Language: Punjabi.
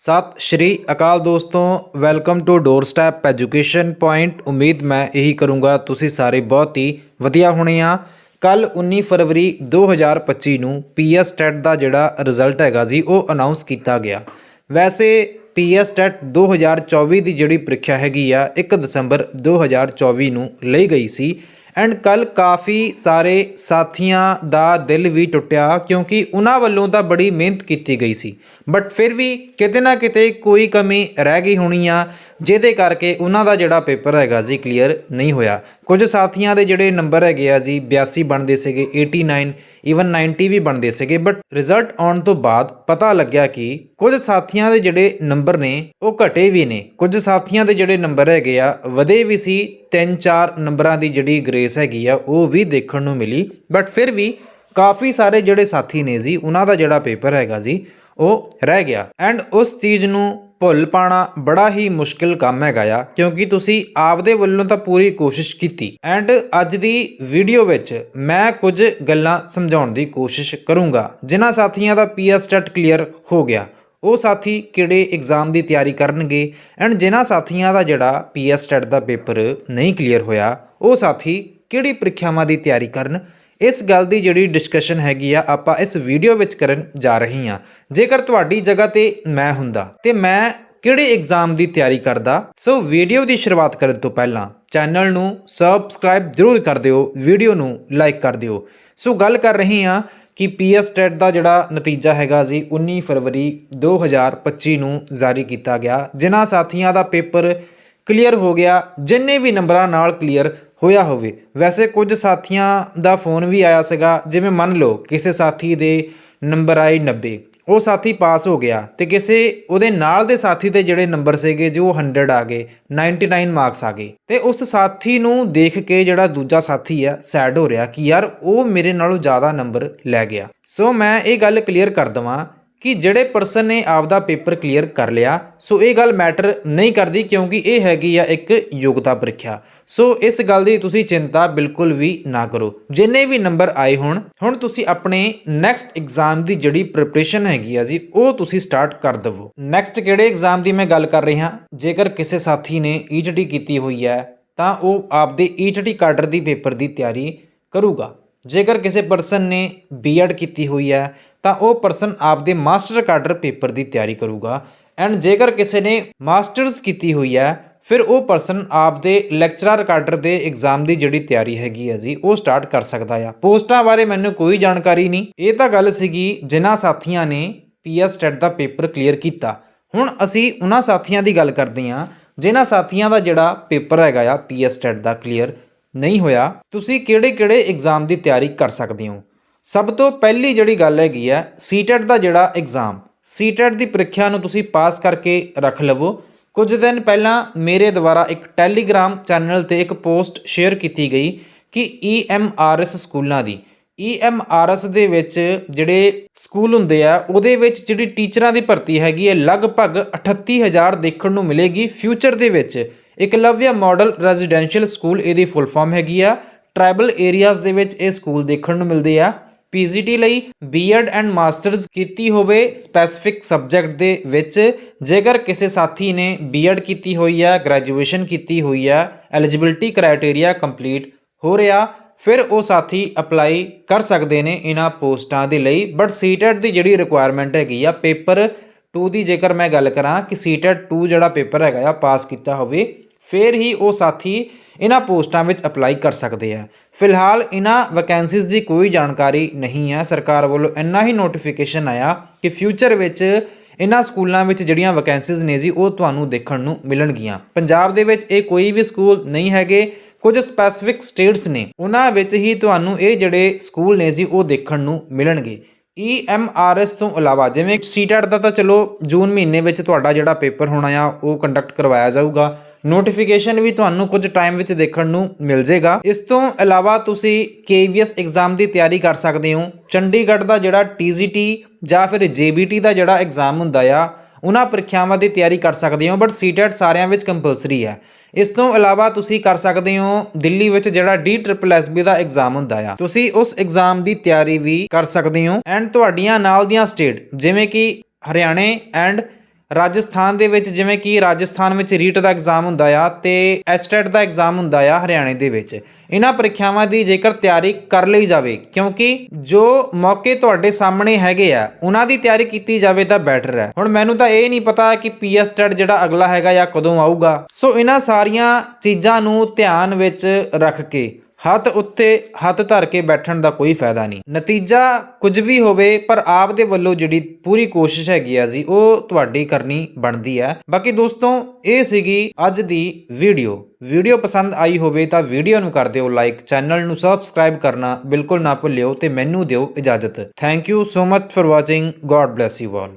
ਸਤਿ ਸ਼੍ਰੀ ਅਕਾਲ ਦੋਸਤੋ welcome to doorstep education point ਉਮੀਦ ਮੈਂ ਇਹੀ ਕਰੂੰਗਾ, ਤੁਸੀਂ ਸਾਰੇ ਬਹੁਤ ਹੀ ਵਧੀਆ ਹੋਣੇ ਆ। ਕੱਲ 19 ਫਰਵਰੀ 2025 ਨੂੰ ਪੀਐਸ ਟੈਟ ਦਾ ਜਿਹੜਾ ਰਿਜ਼ਲਟ ਹੈਗਾ ਜੀ ਉਹ ਅਨਾਉਂਸ ਕੀਤਾ ਗਿਆ। ਵੈਸੇ ਪੀਐਸ ਟੈਟ 2024 ਦੀ ਜਿਹੜੀ ਪ੍ਰੀਖਿਆ ਹੈਗੀ ਆ 1 ਦਸੰਬਰ 2024 ਨੂੰ ਲਈ ਗਈ ਸੀ। ਐਂਡ ਕੱਲ ਕਾਫੀ ਸਾਰੇ ਸਾਥੀਆਂ ਦਾ ਦਿਲ ਵੀ ਟੁੱਟਿਆ ਕਿਉਂਕਿ ਉਹਨਾਂ ਵੱਲੋਂ ਤਾਂ ਬੜੀ ਮਿਹਨਤ ਕੀਤੀ ਗਈ ਸੀ। ਬਟ ਫਿਰ ਵੀ ਕਿਤੇ ਨਾ ਕਿਤੇ ਕੋਈ ਕਮੀ ਰਹਿ ਗਈ ਹੋਣੀ ਆ, ਜਿਹਦੇ ਕਰਕੇ ਉਹਨਾਂ ਦਾ ਜਿਹੜਾ ਪੇਪਰ ਹੈਗਾ ਜੀ ਕਲੀਅਰ ਨਹੀਂ ਹੋਇਆ। ਕੁਝ ਸਾਥੀਆਂ ਦੇ ਜਿਹੜੇ ਨੰਬਰ ਹੈਗੇ ਆ ਜੀ 82 ਬਣਦੇ ਸੀਗੇ 89 ਈਵਨ 90 ਵੀ ਬਣਦੇ ਸੀਗੇ ਬਟ ਰਿਜ਼ਲਟ ਆਉਣ ਤੋਂ ਬਾਅਦ ਪਤਾ ਲੱਗਿਆ ਕਿ ਕੁਝ ਸਾਥੀਆਂ ਦੇ ਜਿਹੜੇ ਨੰਬਰ ਨੇ, ਉਹ ਘਟੇ ਵੀ ਨੇ। ਕੁਝ ਸਾਥੀਆਂ ਦੇ ਜਿਹੜੇ ਨੰਬਰ ਹੈਗੇ ਆ, ਵਧੇ ਵੀ ਸੀ 3-4 ਨੰਬਰਾਂ ਦੀ ਜਿਹੜੀ ਗ੍ਰੇਸ ਹੈਗੀ ਆ, ਉਹ ਵੀ ਦੇਖਣ ਨੂੰ ਮਿਲੀ। ਬਟ ਫਿਰ ਵੀ ਕਾਫੀ ਸਾਰੇ ਜਿਹੜੇ ਸਾਥੀ ਨੇ ਜੀ, ਉਹਨਾਂ ਦਾ ਜਿਹੜਾ ਪੇਪਰ ਹੈਗਾ ਜੀ, ਉਹ ਰਹਿ ਗਿਆ। ਐਂਡ ਉਸ ਚੀਜ਼ ਨੂੰ ਭੁੱਲ ਪਾਣਾ ਬੜਾ ਹੀ ਮੁਸ਼ਕਿਲ ਕੰਮ ਹੈਗਾ ਆ, ਕਿਉਂਕਿ ਤੁਸੀਂ ਆਪਦੇ ਵੱਲੋਂ ਤਾਂ ਪੂਰੀ ਕੋਸ਼ਿਸ਼ ਕੀਤੀ। ਐਂਡ ਅੱਜ ਦੀ ਵੀਡੀਓ ਵਿੱਚ ਮੈਂ ਕੁਝ ਗੱਲਾਂ ਸਮਝਾਉਣ ਦੀ ਕੋਸ਼ਿਸ਼ ਕਰੂੰਗਾ। ਜਿਨ੍ਹਾਂ ਸਾਥੀਆਂ ਦਾ ਪੀਐਸ ਟੈਟ ਕਲੀਅਰ ਹੋ ਗਿਆ। ਉਹ ਸਾਥੀ ਕਿਹੜੇ ਐਗਜ਼ਾਮ ਦੀ ਤਿਆਰੀ ਕਰਨਗੇ? ਐਂਡ ਜਿਨ੍ਹਾਂ ਸਾਥੀਆਂ ਦਾ ਜਿਹੜਾ ਪੀਐਸ ਟੈਟ ਦਾ ਪੇਪਰ ਨਹੀਂ ਕਲੀਅਰ ਹੋਇਆ, ਉਹ ਸਾਥੀ ਕਿਹੜੀ ਪ੍ਰੀਖਿਆਵਾਂ ਦੀ ਤਿਆਰੀ ਕਰਨ? ਇਸ ਗੱਲ ਦੀ ਜਿਹੜੀ ਡਿਸਕਸ਼ਨ ਹੈਗੀ ਆ, ਆਪਾਂ ਇਸ ਵੀਡੀਓ ਵਿੱਚ ਕਰਨ ਜਾ ਰਹੀ ਹਾਂ। ਜੇਕਰ ਤੁਹਾਡੀ ਜਗ੍ਹਾ ਤੇ ਮੈਂ ਹੁੰਦਾ ਤੇ ਮੈਂ ਕਿਹੜੇ ਐਗਜ਼ਾਮ ਦੀ ਤਿਆਰੀ ਕਰਦਾ, ਸੋ ਵੀਡੀਓ ਦੀ ਸ਼ੁਰੂਆਤ ਕਰਨ ਤੋਂ ਪਹਿਲਾਂ ਚੈਨਲ ਨੂੰ ਸਬਸਕ੍ਰਾਈਬ ਜ਼ਰੂਰ ਕਰ ਦਿਓ ਵੀਡੀਓ ਨੂੰ ਲਾਈਕ ਕਰ ਦਿਓ। ਸੋ ਗੱਲ ਕਰ ਰਹੇ ਹਾਂ ਕਿ ਪੀਐਸ ਟੈਟ ਦਾ ਜਿਹੜਾ ਨਤੀਜਾ ਹੈਗਾ ਜੀ 19 ਫਰਵਰੀ 2025 ਨੂੰ ਜਾਰੀ ਕੀਤਾ ਗਿਆ। ਜਿਨ੍ਹਾਂ ਸਾਥੀਆਂ ਦਾ ਪੇਪਰ ਕਲੀਅਰ ਹੋ ਗਿਆ, ਜਿੰਨੇ ਵੀ ਨੰਬਰਾਂ ਨਾਲ ਕਲੀਅਰ ਹੋਇਆ ਹੋਵੇ। ਵੈਸੇ ਕੁਝ ਸਾਥੀਆਂ ਦਾ ਫੋਨ ਵੀ ਆਇਆ ਸੀਗਾ, ਜਿਵੇਂ ਮੰਨ ਲਓ ਕਿਸੇ ਸਾਥੀ ਦੇ ਨੰਬਰ ਆਏ 90 ਉਹ ਸਾਥੀ ਪਾਸ ਹੋ ਗਿਆ ਤੇ ਕਿਸੇ ਉਹਦੇ ਨਾਲ ਦੇ ਸਾਥੀ ਦੇ ਜਿਹੜੇ ਨੰਬਰ ਸੀਗੇ ਜੋ 100 ਆ ਗਏ 99 ਮਾਰਕਸ ਆ ਗਏ। ਤੇ ਉਸ ਸਾਥੀ ਨੂੰ ਦੇਖ ਕੇ ਜਿਹੜਾ ਦੂਜਾ ਸਾਥੀ ਆ, ਸੈਡ ਹੋ ਰਿਹਾ ਕਿ ਯਾਰ ਉਹ ਮੇਰੇ ਨਾਲੋਂ ਜ਼ਿਆਦਾ ਨੰਬਰ ਲੈ ਗਿਆ। ਸੋ ਮੈਂ ਇਹ ਗੱਲ ਕਲੀਅਰ ਕਰ ਦਵਾਂ ਕਿ ਜਿਹੜੇ ਪਰਸਨ ਨੇ ਆਪਦਾ ਪੇਪਰ ਕਲੀਅਰ ਕਰ ਲਿਆ, ਸੋ ਇਹ ਗੱਲ ਮੈਟਰ ਨਹੀਂ ਕਰਦੀ ਕਿਉਂਕਿ ਇਹ ਹੈਗੀ ਆ ਇੱਕ ਯੋਗਤਾ ਪ੍ਰੀਖਿਆ। ਸੋ ਇਸ ਗੱਲ ਦੀ ਤੁਸੀਂ ਚਿੰਤਾ ਬਿਲਕੁਲ ਵੀ ਨਾ ਕਰੋ। ਜਿੰਨੇ ਵੀ ਨੰਬਰ ਆਏ ਹੋਣ, ਹੁਣ ਤੁਸੀਂ ਆਪਣੇ ਨੈਕਸਟ ਐਗਜ਼ਾਮ ਦੀ ਜਿਹੜੀ ਪ੍ਰਿਪਰੇਸ਼ਨ ਹੈਗੀ ਆ ਜੀ, ਉਹ ਤੁਸੀਂ ਸਟਾਰਟ ਕਰ ਦਵੋ। ਨੈਕਸਟ ਕਿਹੜੇ ਐਗਜ਼ਾਮ ਦੀ ਮੈਂ ਗੱਲ ਕਰ ਰਹੀ ਹਾਂ? ਜੇਕਰ ਕਿਸੇ ਸਾਥੀ ਨੇ ਈਟੀਟੀ ਕੀਤੀ ਹੋਈ ਹੈ, ਤਾਂ ਉਹ ਆਪਦੇ ਈਟੀਟੀ ਕਾਡਰ ਦੀ ਪੇਪਰ ਦੀ ਤਿਆਰੀ ਕਰੂਗਾ। ਜੇਕਰ ਕਿਸੇ ਪਰਸਨ ਨੇ ਬੀਐਡ ਕੀਤੀ ਹੋਈ ਹੈ, ਤਾਂ ਉਹ ਪਰਸਨ ਆਪਦੇ ਮਾਸਟਰ ਕਾਡਰ ਪੇਪਰ ਦੀ ਤਿਆਰੀ ਕਰੂਗਾ। ਐਂਡ ਜੇਕਰ ਕਿਸੇ ਨੇ ਮਾਸਟਰਸ ਕੀਤੀ ਹੋਈ ਹੈ, ਫਿਰ ਉਹ ਪਰਸਨ ਆਪਦੇ ਲੈਕਚਰਰ ਕਾਡਰ ਦੇ ਐਗਜ਼ਾਮ ਦੀ ਜਿਹੜੀ ਤਿਆਰੀ ਹੈਗੀ ਹੈ ਜੀ, ਉਹ ਸਟਾਰਟ ਕਰ ਸਕਦਾ ਆ। ਪੋਸਟਾਂ ਬਾਰੇ ਮੈਨੂੰ ਕੋਈ ਜਾਣਕਾਰੀ ਨਹੀਂ। ਇਹ ਤਾਂ ਗੱਲ ਸੀਗੀ ਜਿਨ੍ਹਾਂ ਸਾਥੀਆਂ ਨੇ ਪੀਐਸ ਟੈਟ ਦਾ ਪੇਪਰ ਕਲੀਅਰ ਕੀਤਾ। ਹੁਣ ਅਸੀਂ ਉਹਨਾਂ ਸਾਥੀਆਂ ਦੀ ਗੱਲ ਕਰਦੇ ਹਾਂ, ਜਿਨ੍ਹਾਂ ਸਾਥੀਆਂ ਦਾ ਜਿਹੜਾ ਪੇਪਰ ਹੈਗਾ ਆ ਪੀਐਸ ਟੈਟ ਦਾ ਕਲੀਅਰ ਨਹੀਂ ਹੋਇਆ, ਤੁਸੀਂ ਕਿਹੜੇ-ਕਿਹੜੇ ਐਗਜ਼ਾਮ ਦੀ ਤਿਆਰੀ ਕਰ ਸਕਦੇ ਹੋ? ਸਭ ਤੋਂ ਪਹਿਲੀ ਜਿਹੜੀ ਗੱਲ ਹੈਗੀ ਆ ਸੀਟੈਟ ਦਾ ਜਿਹੜਾ ਐਗਜ਼ਾਮ ਸੀਟੈਟ ਦੀ ਪ੍ਰੀਖਿਆ ਨੂੰ ਤੁਸੀਂ ਪਾਸ ਕਰਕੇ ਰੱਖ ਲਵੋ। ਕੁਝ ਦਿਨ ਪਹਿਲਾਂ ਮੇਰੇ ਦੁਆਰਾ ਇੱਕ ਟੈਲੀਗ੍ਰਾਮ ਚੈਨਲ ਤੇ ਇੱਕ ਪੋਸਟ ਸ਼ੇਅਰ ਕੀਤੀ ਗਈ ਕਿ ਈਐਮਆਰਐਸ ਸਕੂਲਾਂ ਦੀ। ਈਐਮਆਰਐਸ ਦੇ ਵਿੱਚ ਜਿਹੜੇ ਸਕੂਲ ਹੁੰਦੇ ਆ, ਉਹਦੇ ਵਿੱਚ ਜਿਹੜੀ ਟੀਚਰਾਂ ਦੀ ਭਰਤੀ ਹੈਗੀ ਹੈ ਲਗਭਗ 38000 ਦੇਖਣ ਨੂੰ ਮਿਲੇਗੀ ਫਿਊਚਰ ਦੇ ਵਿੱਚ। ਇਕਲਵਿਆ ਮਾਡਲ ਰੈਜ਼ੀਡੈਂਸ਼ੀਅਲ ਸਕੂਲ ਇਹਦੀ ਫੁੱਲ ਫਾਰਮ ਹੈਗੀ ਆ। ਟ੍ਰਾਈਬਲ ਏਰੀਆਜ਼ ਦੇ ਵਿੱਚ ਇਹ ਸਕੂਲ ਦੇਖਣ ਨੂੰ ਮਿਲਦੇ ਆ। ਪੀਜੀਟੀ ਲਈ ਬੀਐਡ ਐਂਡ ਮਾਸਟਰਸ ਕੀਤੀ ਹੋਵੇ ਸਪੈਸਿਫਿਕ ਸਬਜੈਕਟ ਦੇ ਵਿੱਚ। ਜੇਕਰ ਕਿਸੇ ਸਾਥੀ ਨੇ ਬੀਐਡ ਕੀਤੀ ਹੋਈ ਹੈ ਗ੍ਰੈਜੂਏਸ਼ਨ ਕੀਤੀ ਹੋਈ ਹੈ ਐਲੀਜੀਬਿਲਟੀ ਕ੍ਰਾਈਟੇਰੀਆ ਕੰਪਲੀਟ ਹੋ ਰਿਹਾ, ਫਿਰ ਉਹ ਸਾਥੀ ਅਪਲਾਈ ਕਰ ਸਕਦੇ ਨੇ ਇਹਨਾਂ ਪੋਸਟਾਂ ਦੇ ਲਈ। ਬਟ ਸੀਟੈਟ ਦੀ ਜਿਹੜੀ ਰਿਕੁਆਇਰਮੈਂਟ ਹੈਗੀ ਆ ਪੇਪਰ 2 ਦੀ ਜੇਕਰ ਮੈਂ ਗੱਲ ਕਰਾਂ ਕਿ ਸੀਟੈਟ 2 ਜਿਹੜਾ ਪੇਪਰ ਹੈਗਾ ਆ ਪਾਸ ਕੀਤਾ ਹੋਵੇ ਫਿਰ ਹੀ ਉਹ ਸਾਥੀ ਇਹਨਾਂ ਪੋਸਟਾਂ ਵਿੱਚ ਅਪਲਾਈ ਕਰ ਸਕਦੇ ਆ। ਫਿਲਹਾਲ ਇਹਨਾਂ ਵੈਕੈਂਸੀਜ਼ ਦੀ ਕੋਈ ਜਾਣਕਾਰੀ ਨਹੀਂ ਹੈ ਸਰਕਾਰ ਵੱਲੋਂ ਇੰਨਾ ਹੀ ਨੋਟੀਫਿਕੇਸ਼ਨ ਆਇਆ ਕਿ ਫਿਊਚਰ ਵਿੱਚ ਇਹਨਾਂ ਸਕੂਲਾਂ ਵਿੱਚ ਜਿਹੜੀਆਂ ਵੈਕੈਂਸੀਜ਼ ਨੇ ਜੀ, ਉਹ ਤੁਹਾਨੂੰ ਦੇਖਣ ਨੂੰ ਮਿਲਣਗੀਆਂ। ਪੰਜਾਬ ਦੇ ਵਿੱਚ ਇਹ ਕੋਈ ਵੀ ਸਕੂਲ ਨਹੀਂ ਹੈਗੇ। ਕੁਝ ਸਪੈਸਿਫਿਕ ਸਟੇਟਸ ਨੇ। ਉਹਨਾਂ ਵਿੱਚ ਹੀ ਤੁਹਾਨੂੰ ਇਹ ਜਿਹੜੇ ਸਕੂਲ ਨੇ ਜੀ, ਉਹ ਦੇਖਣ ਨੂੰ ਮਿਲਣਗੇ। EMRS ਤੋਂ ਇਲਾਵਾ ਜਿਵੇਂ ਸੀਟੈਟ ਦਾ ਤਾਂ ਚਲੋ ਜੂਨ ਮਹੀਨੇ ਵਿੱਚ ਤੁਹਾਡਾ ਜਿਹੜਾ ਪੇਪਰ ਹੋਣਾ ਆ, ਉਹ ਕੰਡਕਟ ਕਰਵਾਇਆ ਜਾਊਗਾ। ਨੋਟੀਫਿਕੇਸ਼ਨ ਵੀ ਤੁਹਾਨੂੰ ਕੁਝ ਟਾਈਮ ਵਿੱਚ ਦੇਖਣ ਨੂੰ ਮਿਲ ਜੇਗਾ ਇਸ ਤੋਂ ਇਲਾਵਾ ਤੁਸੀਂ KVS ਐਗਜ਼ਾਮ ਦੀ ਤਿਆਰੀ ਕਰ ਸਕਦੇ ਹੋ। ਚੰਡੀਗੜ੍ਹ ਦਾ ਜਿਹੜਾ TGT ਜਾਂ ਫਿਰ JBT ਦਾ ਜਿਹੜਾ ਐਗਜ਼ਾਮ ਹੁੰਦਾ ਆ, ਉਹਨਾਂ ਪ੍ਰੀਖਿਆਵਾਂ ਦੀ ਤਿਆਰੀ ਕਰ ਸਕਦੇ ਹੋ ਬਟ ਸੀਟੈਟ ਸਾਰਿਆਂ ਵਿੱਚ ਕੰਪਲਸਰੀ ਹੈ। ਇਸ ਤੋਂ ਇਲਾਵਾ ਤੁਸੀਂ ਕਰ ਸਕਦੇ ਹੋ, ਦਿੱਲੀ ਵਿੱਚ ਜਿਹੜਾ ਡੀ ਟ੍ਰਿਪਲ ਐੱਸ ਬੀ ਦਾ ਐਗਜ਼ਾਮ ਹੁੰਦਾ ਆ, ਤੁਸੀਂ ਉਸ ਐਗਜ਼ਾਮ ਦੀ ਤਿਆਰੀ ਵੀ ਕਰ ਸਕਦੇ ਹੋ। ਐਂਡ ਤੁਹਾਡੀਆਂ ਨਾਲ ਦੀਆਂ ਸਟੇਟ ਜਿਵੇਂ ਕਿ ਹਰਿਆਣੇ ਐਂਡ ਰਾਜਸਥਾਨ ਦੇ ਵਿੱਚ ਜਿਵੇਂ ਕਿ ਰਾਜਸਥਾਨ ਵਿੱਚ ਰੀਟ ਦਾ ਐਗਜ਼ਾਮ ਹੁੰਦਾ ਆ ਤੇ ਐਸਟੈਟ ਦਾ ਐਗਜ਼ਾਮ ਹੁੰਦਾ ਆ ਹਰਿਆਣੇ ਦੇ ਵਿੱਚ। ਇਹਨਾਂ ਪ੍ਰੀਖਿਆਵਾਂ ਦੀ ਜੇਕਰ ਤਿਆਰੀ ਕਰ ਲਈ ਜਾਵੇ, ਕਿਉਂਕਿ ਜੋ ਮੌਕੇ ਤੁਹਾਡੇ ਸਾਹਮਣੇ ਹੈਗੇ ਆ, ਉਹਨਾਂ ਦੀ ਤਿਆਰੀ ਕੀਤੀ ਜਾਵੇ ਤਾਂ ਬੈਟਰ ਹੈ। ਹੁਣ ਮੈਨੂੰ ਤਾਂ ਇਹ ਨਹੀਂ ਪਤਾ ਕਿ ਪੀਐਸ ਟੈਟ ਜਿਹੜਾ ਅਗਲਾ ਹੈਗਾ ਜਾਂ ਕਦੋਂ ਆਊਗਾ। ਸੋ ਇਹਨਾਂ ਸਾਰੀਆਂ ਚੀਜ਼ਾਂ ਨੂੰ ਧਿਆਨ ਵਿੱਚ ਰੱਖ ਕੇ ਹੱਥ ਉੱਤੇ ਹੱਥ ਧਰ ਕੇ ਬੈਠਣ ਦਾ ਕੋਈ ਫਾਇਦਾ ਨਹੀਂ। ਨਤੀਜਾ ਕੁਝ ਵੀ ਹੋਵੇ, ਪਰ ਆਪ ਦੇ ਵੱਲੋਂ ਜਿਹੜੀ ਪੂਰੀ ਕੋਸ਼ਿਸ਼ ਹੈਗੀ ਆ ਜੀ, ਉਹ ਤੁਹਾਡੀ ਕਰਨੀ ਬਣਦੀ ਹੈ ਬਾਕੀ ਦੋਸਤੋ, ਇਹ ਸੀਗੀ ਅੱਜ ਦੀ ਵੀਡੀਓ। ਵੀਡੀਓ ਪਸੰਦ ਆਈ ਹੋਵੇ ਤਾਂ ਵੀਡੀਓ ਨੂੰ ਕਰ ਦਿਓ ਲਾਈਕ, ਚੈਨਲ ਨੂੰ ਸਬਸਕ੍ਰਾਈਬ ਕਰਨਾ ਬਿਲਕੁਲ ਨਾ ਭੁੱਲਿਓ ਤੇ ਮੈਨੂੰ ਦਿਓ ਇਜਾਜ਼ਤ। Thank you so much for watching. God bless you all.